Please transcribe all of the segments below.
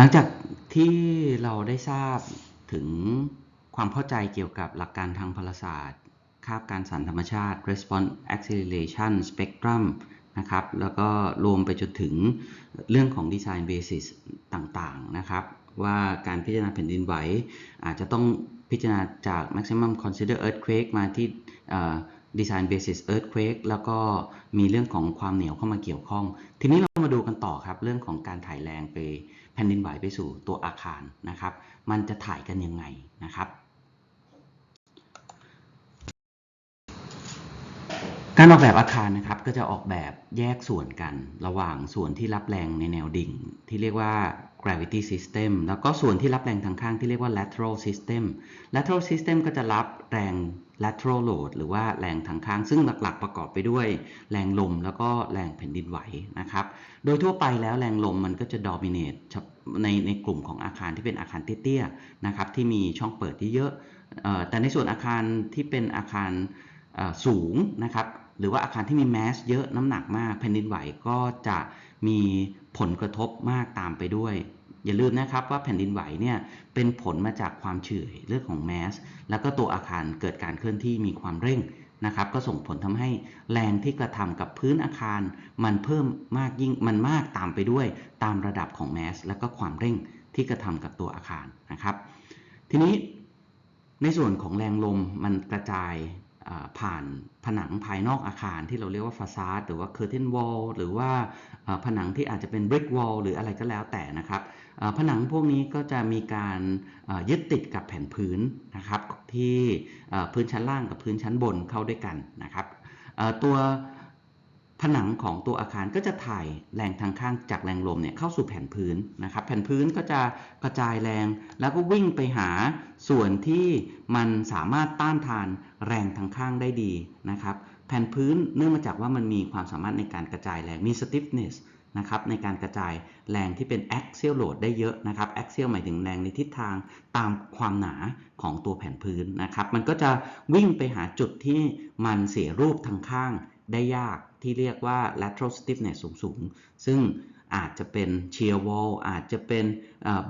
หลังจากที่เราได้ทราบถึงความเข้าใจเกี่ยวกับหลักการทางพลศาสตร์คาบการสั่นธรรมชาติ response acceleration spectrum นะครับ แล้วก็รวมไปจนถึงเรื่องของ design basis ต่างๆ นะครับ ว่าการพิจารณาแผ่นดินไหว อาจจะต้องพิจารณาจาก maximum consider earthquake มาที่ design basis earthquake แล้วก็มีเรื่องของความเหนียวเข้ามาเกี่ยวข้อง ทีนี้ มาดูกันต่อครับ เรื่องของการถ่ายแรงไปแผ่นดินไหวไปสู่ตัวอาคารนะครับ มันจะถ่ายกันยังไงนะครับ การออกแบบอาคารนะครับก็จะออกแบบแยกส่วนกัน ระหว่างส่วนที่รับแรงในแนวดิ่ง ที่เรียกว่า gravity system แล้วก็ส่วนที่รับแรงทางข้างที่เรียกว่า lateral system lateral system ก็จะรับแรง lateral load หรือว่าแรงทางข้าง ซึ่งหลักๆประกอบไปด้วย แรงลมแล้วก็แรงแผ่นดินไหวนะครับ โดยทั่วไปแล้วแรงลมมันก็จะ dominate ในในกลุ่มของอาคารที่เป็นอาคารเตี้ยๆนะครับที่มีช่องเปิดที่เยอะแต่ในส่วนอาคารที่เป็นอาคารสูงนะครับ หรือว่าอาคารที่มีแมสเยอะน้ำหนักมากแผ่นดินไหวก็จะมีผลกระทบมากตามไปด้วย อย่าลืมนะครับว่าแผ่นดินไหวเนี่ยเป็นผลมาจากความเฉื่อยเรื่องของแมสแล้วก็ตัวอาคารเกิดการเคลื่อนที่มีความเร่งนะครับ ก็ส่งผลทำให้แรงที่กระทำกับพื้นอาคาร มันเพิ่มมากยิ่งมันมากตามไปด้วย ตามระดับของแมสแล้วก็ความเร่งที่กระทำกับตัวอาคารนะครับ ทีนี้ในส่วนของแรงลมมันกระจาย ผ่านผนังภายนอกอาคารที่เราเรียกว่าฟาซาดหรือว่า curtain wall หรือว่าผนังที่อาจจะเป็น brick wall หรืออะไรก็แล้วแต่นะครับผนังพวกนี้ก็จะมีการยึดติดกับแผ่นพื้นนะครับที่พื้นชั้นล่างกับพื้นชั้นบนเข้าด้วยกันนะครับตัว ผนังของตัวอาคารก็จะถ่ายแรงทางข้างจากแรงลมเนี่ยเข้าสู่แผ่นพื้นนะครับ แผ่นพื้นก็จะกระจายแรงแล้วก็วิ่งไปหาส่วนที่มันสามารถต้านทานแรงทางข้างได้ดีนะครับ แผ่นพื้นเนื่องมาจากว่ามันมีความสามารถในการกระจายแรงมี stiffness นะครับในการกระจายแรงที่เป็น axial load ได้เยอะนะครับ axial หมายถึงแรงในทิศทางตามความหนาของตัวแผ่นพื้นนะครับ มันก็จะวิ่งไปหาจุดที่มันเสียรูปทางข้าง ได้ยากที่เรียกว่า lateral stiffness สูงๆ ซึ่งอาจจะเป็น shear wall อาจจะเป็น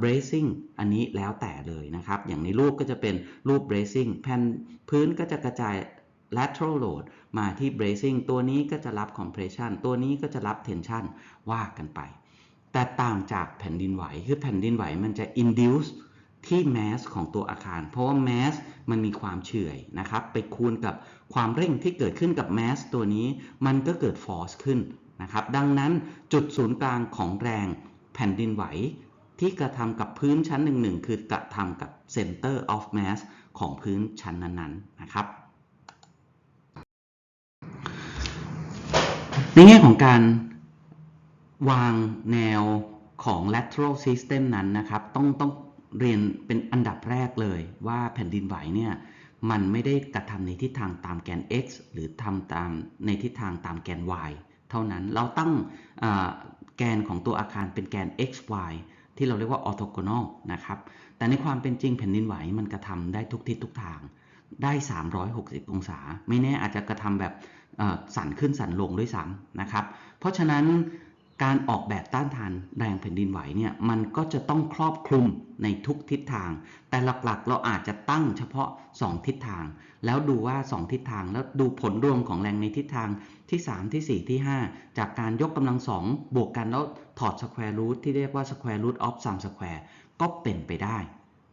bracing อันนี้แล้วแต่เลยนะครับ อย่างในรูปก็จะเป็นรูป bracing แผ่นพื้นก็จะกระจาย lateral load มาที่ bracing ตัวนี้ก็จะรับ compression ตัวนี้ก็จะรับ tension ว่ากันไป แต่ต่างจากแผ่นดินไหว คือแผ่นดินไหวมันจะ induce ที่ mass ของตัวอาคาร เพราะว่า mass มันมีความเฉื่อยนะครับ ไปคูณกับความเร่งที่เกิดขึ้นกับ mass ตัวนี้ มันก็เกิด force ขึ้นนะครับ ดังนั้นจุดศูนย์กลางของแรงแผ่นดินไหว ที่กระทำกับพื้นชั้นหนึ่งๆคือกระทำกับ center of mass ของพื้นชั้นนั้นๆนะครับในแง่ของการวางแนวของ lateral system นั้นนะครับ ต้องต้อง เรียนเป็นอันดับแรกเลยว่าแผ่นดินไหวเนี่ยมันไม่ได้กระทำในทิศทางตามแกน x หรือทำตามในทิศทางตามแกน y เท่านั้นเราตั้งแกนของตัวอาคารเป็นแกน x y ที่เราเรียกว่า orthogonal นะครับ แต่ในความเป็นจริงแผ่นดินไหวมันกระทำได้ทุกทิศทุกทาง ได้ 360 องศา ไม่แน่อาจจะกระทำแบบสั่นขึ้นสั่นลงด้วยซ้ำนะครับ เพราะฉะนั้น การออกแบบต้านทานแรงแผ่นดินไหวเนี่ยมันก็จะต้องครอบคลุมในทุกทิศทาง แต่หลักๆ เราอาจจะตั้งเฉพาะ 2 ทิศทาง แล้วดูว่า 2 ทิศทางแล้วดูผลรวมของแรงในทิศทางที่ 3 ที่ 4 ที่ 5 จากการยกกำลังสองบวกกันแล้วถอดสแควร์รูทที่เรียกว่าสแควร์รูทออฟซัมสแควร์ก็เป็นไปได้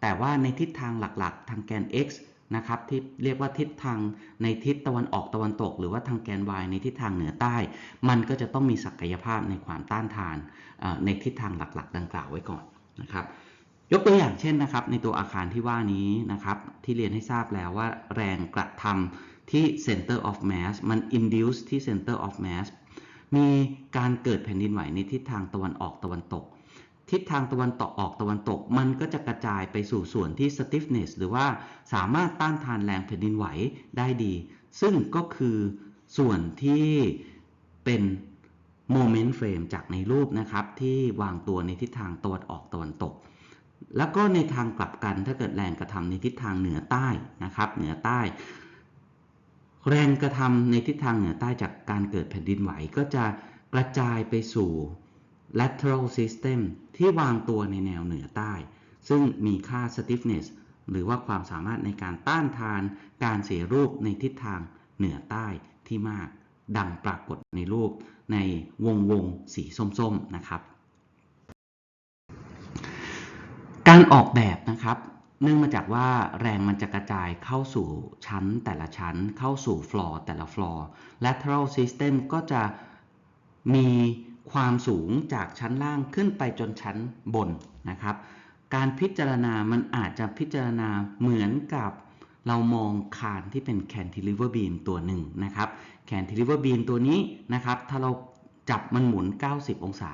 แต่ว่าในทิศทางหลักๆ ทางแกน x นะครับที่เรียกว่าทิศทางในทิศตะวันออกตะวันตก หรือว่าทางแกน y ในทิศทางเหนือใต้ มันก็จะต้องมีศักยภาพในความต้านทานในทิศทางหลักๆ ดังกล่าวไว้ก่อนนะครับยกตัวอย่างเช่นนะครับในตัวอาคารที่ว่านี้นะครับที่เรียนให้ทราบแล้วว่าแรงกระทำที่ center of mass มัน induce ที่ center of mass มีการเกิดแผ่นดินไหวในทิศทางตะวันออกตะวันตก ทิศทางตะวันตกออกตะวันตก มันก็จะกระจายไปสู่ส่วนที่ stiffness หรือว่าสามารถต้านทานแรงแผ่นดินไหวได้ดี ซึ่งก็คือส่วนที่เป็น moment frame จากในรูปนะครับที่วางตัวในทิศทางตะวันออกตะวันตก แล้วก็ในทางกลับกันถ้าเกิดแรงกระทำในทิศทางเหนือใต้นะครับ เหนือใต้ แรงกระทำในทิศทางเหนือใต้จากการเกิดแผ่นดินไหวก็จะกระจายไปสู่ lateral system ที่วางตัวในแนวเหนือใต้ ซึ่งมีค่า stiffness หรือว่าความสามารถในการต้านทานการเสียรูปในทิศทางเหนือใต้ที่มากดังปรากฏในรูปในวงวงสีส้มๆนะครับ การออกแบบนะครับเนื่องมาจากว่าแรงมันจะกระจายเข้าสู่ชั้นแต่ละชั้นเข้าสู่ฟลอร์แต่ละฟลอร์ lateral system ก็จะมี ความสูงจากชั้นล่างขึ้นไปจนชั้นบนนะครับ การพิจารณามันอาจจะพิจารณาเหมือนกับเรามองคานที่เป็น cantilever beam ตัวหนึ่งนะครับ cantilever beam ตัวนี้นะครับถ้าเราจับมันหมุน 90 องศา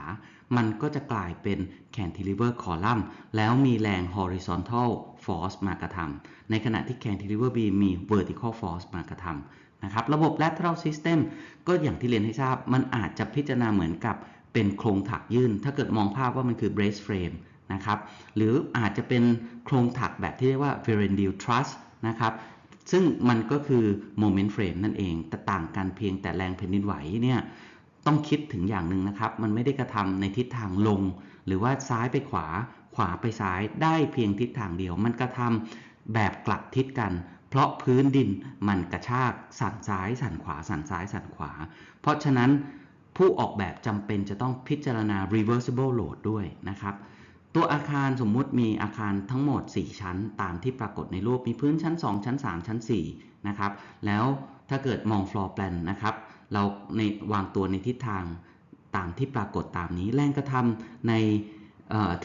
มันก็จะกลายเป็น cantilever column แล้วมีแรง horizontal force มากระทำในขณะที่ cantilever beam มี vertical force มากระทำ นะครับระบบ lateral system ก็อย่างที่เรียนให้ทราบ มันอาจจะพิจารณาเหมือนกับเป็นโครงถักยื่น ถ้าเกิดมองภาพว่ามันคือ brace frame นะครับหรืออาจจะเป็นโครงถักแบบที่เรียกว่า Ferrandile truss นะครับซึ่งมันก็คือ moment frame นั่นเองแต่ต่างกันเพียงแต่แรงแผ่นดินไหวเนี่ยต้องคิดถึงอย่างหนึ่งนะครับ มันไม่ได้กระทำในทิศทางลง หรือว่าซ้ายไปขวาขวาไปซ้ายได้เพียงทิศทางเดียว มันกระทำแบบกลับทิศกัน เพราะพื้นดินมันกระชากสั่นซ้ายสั่นขวาสั่นซ้ายสั่นขวา เพราะฉะนั้นผู้ออกแบบจำเป็นจะต้องพิจารณา reversible load ด้วยนะครับ ตัวอาคารสมมุติมีอาคารทั้งหมด 4 ชั้น ตามที่ปรากฏในรูปมีพื้นชั้น 2 ชั้น 3 ชั้น 4 นะครับ แล้วถ้าเกิดมอง floor plan นะครับ เราในวางตัวในทิศทางตามที่ปรากฏตามนี้แรงกระทำใน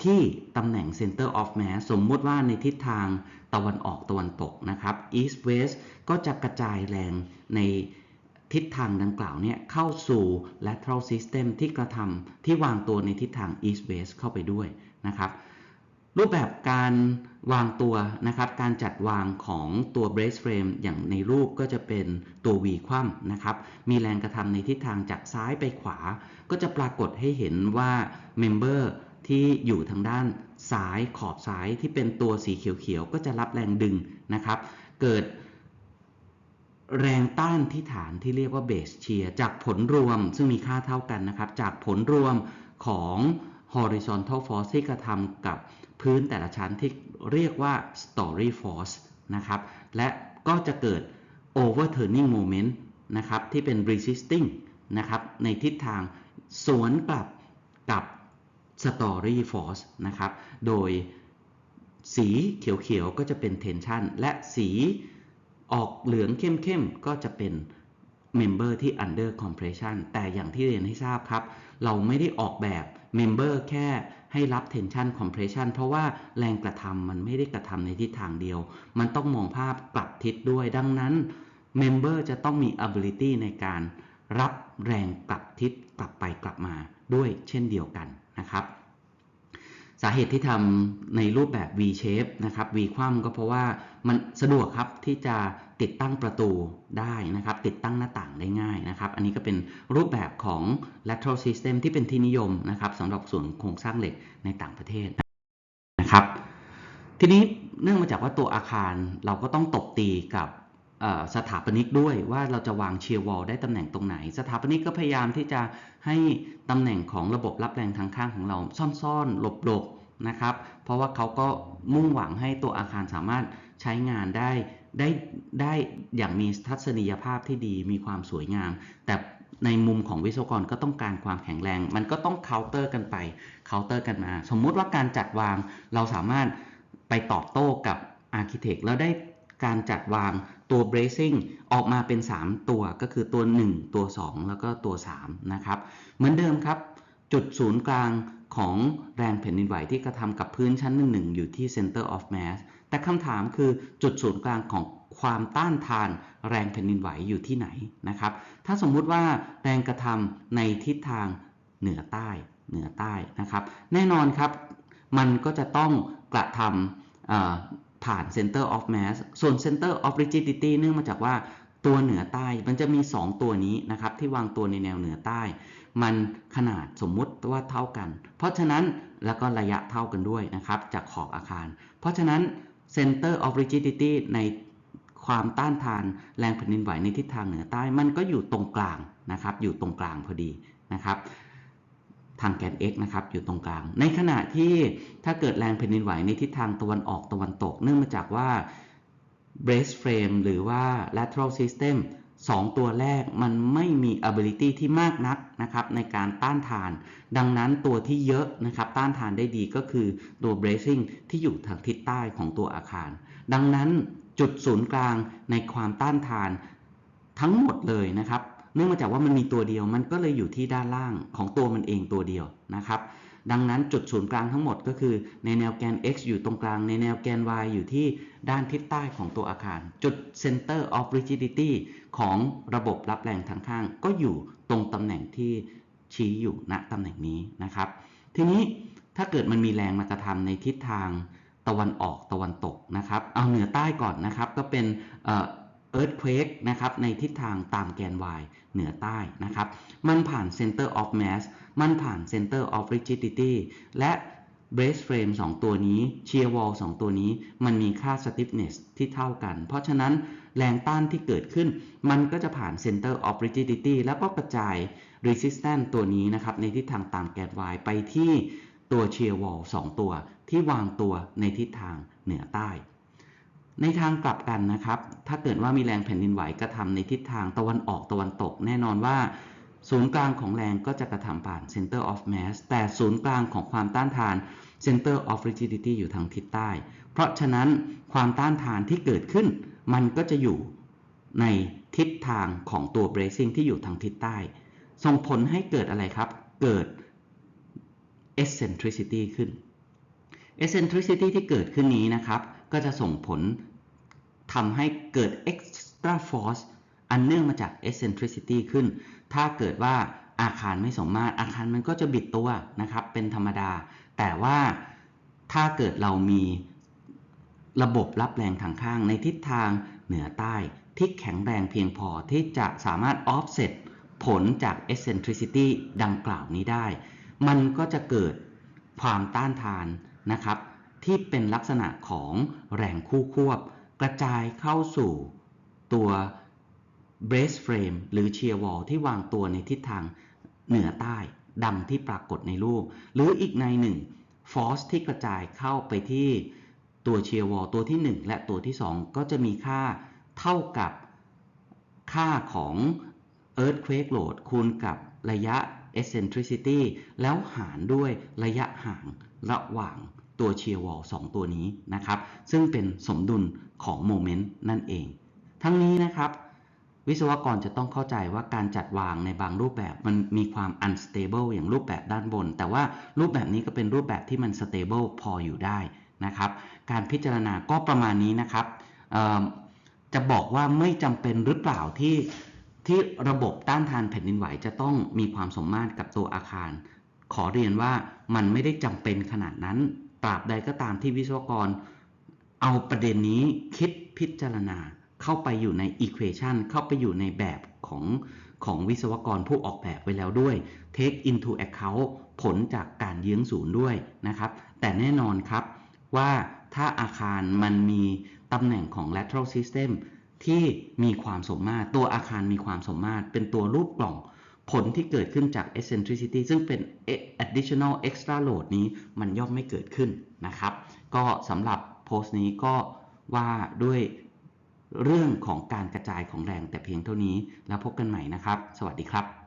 ที่ตำแหน่ง center of mass สมมุติว่าในทิศทางตะวันออกตะวันตกนะครับ east west ก็จะกระจายแรงในทิศทางดังกล่าวเนี่ยเข้าสู่ lateral system ที่กระทำที่วางตัวในทิศทาง east west เข้าไปด้วยนะครับ รูปแบบการวางตัวนะครับ การจัดวางของตัว brace frame อย่างในรูปก็จะเป็นตัว V คว่ำนะครับ มีแรงกระทำในทิศทางจากซ้ายไปขวา ก็จะปรากฏให้เห็นว่า member ที่อยู่ทางด้านซ้ายขอบซ้ายที่เป็นตัวสีเขียวๆก็จะรับแรงดึงนะครับ เกิดแรงต้านที่ฐานที่เรียกว่าเบสเชียจากผลรวมซึ่งมีค่าเท่ากันนะครับ จากผลรวมของ horizontal force ที่กระทำกับพื้นแต่ละชั้นที่เรียกว่า story force นะครับ และก็จะเกิด overturning moment นะครับ ที่เป็น resisting นะครับ ในทิศทางสวนกลับกับ story force นะครับ โดยสีเขียวๆก็จะเป็น tension และสีออกเหลืองเข้มๆก็จะเป็น member ที่ under compression แต่อย่างที่เรียนให้ทราบครับ เราไม่ได้ออกแบบ member แค่ให้รับ tension compression เพราะว่าแรงกระทำมันไม่ได้กระทำในทิศทางเดียว มันต้องมองภาพกลับทิศด้วยดังนั้น member จะต้องมี ability ในการรับแรงกลับทิศกลับไปกลับมาด้วยเช่นเดียวกัน นะครับ สาเหตุที่ทำในรูปแบบ V shape นะครับ V คว่ำก็เพราะว่ามันสะดวกครับที่จะติดตั้งประตูได้นะครับ ติดตั้งหน้าต่างได้ง่ายนะครับ อันนี้ก็เป็นรูปแบบของ lateral system ที่เป็นที่นิยมนะครับสำหรับส่วนโครงสร้างเหล็กในต่างประเทศนะครับ ทีนี้เนื่องมาจากว่าตัวอาคารเราก็ต้องตบตีกับ สถาปนิกด้วยว่าเราจะวางเชียร์วอลได้ตำแหน่งตรงไหน สถาปนิกก็พยายามที่จะให้ตำแหน่งของระบบรับแรงทางข้างของเราซ่อนๆ หลบๆนะครับ เพราะว่าเขาก็มุ่งหวังให้ตัวอาคารสามารถใช้งานได้ได้ได้อย่างมีทัศนียภาพที่ดีมีความสวยงาม แต่ในมุมของวิศวกรก็ต้องการความแข็งแรง มันก็ต้องเคาน์เตอร์กันไปเคาน์เตอร์กันมา สมมุติว่าการจัดวางเราสามารถไปตอบโต้กับอาร์เคเต็กแล้วได้การจัดวาง ตัว bracing ออกมาเป็น 3 ตัวก็คือตัว 1 ตัว 2 แล้วก็ตัว 3 นะครับ เหมือนเดิมครับ จุดศูนย์กลางของแรงแผ่นดินไหวที่กระทำกับพื้นชั้น1อยู่ที่ center of mass แต่คำถามคือจุดศูนย์กลางของความต้านทานแรงแผ่นดินไหวอยู่ที่ไหนนะครับ ถ้าสมมุติว่าแรงกระทำในทิศทางเหนือใต้เหนือใต้นะครับ แน่นอนครับ มันก็จะต้องกระทำ ผ่าน center of mass ส่วน center of rigidity เนื่องมาจากว่าตัวเหนือใต้มันจะมี 2 ตัวนี้นะครับที่วางตัวในแนวเหนือใต้ มันขนาดสมมุติว่าเท่ากัน เพราะฉะนั้นแล้วก็ระยะเท่ากันด้วยนะครับจากขอบอาคาร เพราะฉะนั้น center of rigidity ในความต้านทานแรงแผ่นดินไหวในทิศทางเหนือใต้ มันก็อยู่ตรงกลางนะครับอยู่ตรงกลางพอดีนะครับ ทางแกน x นะครับอยู่ตรงกลาง ในขณะที่ถ้าเกิดแรงแผ่นดินไหวในทิศทางตะวันออกตะวันตก เนื่องมาจากว่า brace frame หรือว่า lateral system สองตัวแรกมันไม่มี ability ที่มากนักนะครับในการต้านทาน ดังนั้นตัวที่เยอะนะครับต้านทานได้ดีก็คือตัว bracing ที่อยู่ทางทิศใต้ของตัวอาคาร ดังนั้นจุดศูนย์กลางในความต้านทานทั้งหมดเลยนะครับ เนื่องมาจากว่ามันมีตัวเดียว มันก็เลยอยู่ที่ด้านล่างของตัวมันเองตัวเดียวนะครับ ดังนั้นจุดศูนย์กลางทั้งหมดก็คือ ในแนวแกน x อยู่ตรงกลาง ในแนวแกน y อยู่ที่ด้านทิศใต้ของตัวอาคาร จุด center of rigidity ของระบบรับแรงทางข้าง ก็อยู่ตรงตำแหน่งที่ชี้อยู่ณตำแหน่งนี้นะครับ ทีนี้ถ้าเกิดมันมีแรงมากระทำในทิศทางตะวันออกตะวันตกนะครับ เอาเหนือใต้ก่อนนะครับ ก็เป็น earthquake นะครับในทิศทางตามแกน y เหนือใต้นะครับมันผ่าน center of mass มันผ่าน center of rigidity และ brace frame 2 ตัวนี้ shear wall 2 ตัวนี้ มันมีค่า stiffness ที่เท่ากัน เพราะฉะนั้นแรงต้านที่เกิดขึ้น มันก็จะผ่าน center of rigidity แล้วก็กระจาย resistance ตัวนี้นะครับในทิศทางตามแกน y ไปที่ตัว shear wall 2 ตัว ที่วางตัวในทิศทางเหนือใต้ ในทางกลับกันนะครับ ถ้าเกิดว่ามีแรงแผ่นดินไหวกระทำในทิศทางตะวันออกตะวันตก แน่นอนว่าศูนย์กลางของแรงก็จะกระทำผ่าน center of mass แต่ศูนย์กลางของความต้านทาน center of rigidity อยู่ทางทิศใต้ เพราะฉะนั้นความต้านทานที่เกิดขึ้น มันก็จะอยู่ในทิศทางของตัว bracing ที่อยู่ทางทิศใต้ ส่งผลให้เกิดอะไรครับ เกิด eccentricity ขึ้น eccentricity ที่เกิดขึ้นนี้นะครับ ก็จะส่งผลทำให้เกิด extra force อันเนื่องมาจาก eccentricity ขึ้น ถ้าเกิดว่าอาคารไม่สมมาตร อาคารมันก็จะบิดตัวนะครับ เป็นธรรมดา แต่ว่าถ้าเกิดเรามีระบบรับแรงทางข้างในทิศทางเหนือใต้ที่แข็งแรงเพียงพอที่จะสามารถ offset ผลจาก eccentricity ดังกล่าวนี้ได้ มันก็จะเกิดความต้านทานนะครับ ที่เป็นลักษณะของแรงคู่ควบ กระจายเข้าสู่ตัว brace frame หรือ shear wall ที่วางตัวในทิศทางเหนือใต้ดังที่ปรากฏในรูป หรืออีกในหนึ่ง force ที่กระจายเข้าไปที่ตัว shear wall ตัวที่ 1 และตัวที่ 2 ก็จะมีค่าเท่ากับค่าของ earthquake load คูณกับระยะ eccentricity แล้วหารด้วยระยะห่างระหว่าง ตัว shear wall 2ตัวนี้นะครับ ซึ่งเป็นสมดุลของโมเมนต์นั่นเอง ทั้งนี้นะครับ วิศวกรจะต้องเข้าใจว่าการจัดวางในบางรูปแบบมันมีความ unstable อย่างรูปแบบด้านบน แต่ว่ารูปแบบนี้ก็เป็นรูปแบบที่มัน stable พออยู่ได้นะครับ การพิจารณาก็ประมาณนี้นะครับจะบอกว่าไม่จำเป็นหรือเปล่าที่ที่ระบบต้านทานแผ่นดินไหวจะต้องมีความสมมาตรกับตัวอาคาร ขอเรียนว่ามันไม่ได้จำเป็นขนาดนั้น ตราบใดก็ตามที่วิศวกร เอาประเด็นนี้คิดพิจารณาเข้าไปอยู่ใน equation เข้าไปอยู่ในแบบของของวิศวกรผู้ออกแบบไว้แล้วด้วย take into account ผลจากการเยื้องศูนย์ด้วยนะครับ แต่แน่นอนครับว่าถ้าอาคารมันมีตำแหน่งของ lateral system ที่มีความสมมาตร ตัวอาคารมีความสมมาตร เป็นตัวรูปกล่อง ผลที่เกิดขึ้นจาก eccentricity ซึ่งเป็น additional extra load นี้มันย่อมไม่เกิดขึ้นนะครับ ก็สำหรับโพสต์นี้ก็ว่าด้วยเรื่องของการกระจายของแรงแต่เพียงเท่านี้ แล้วพบกันใหม่นะครับ สวัสดีครับ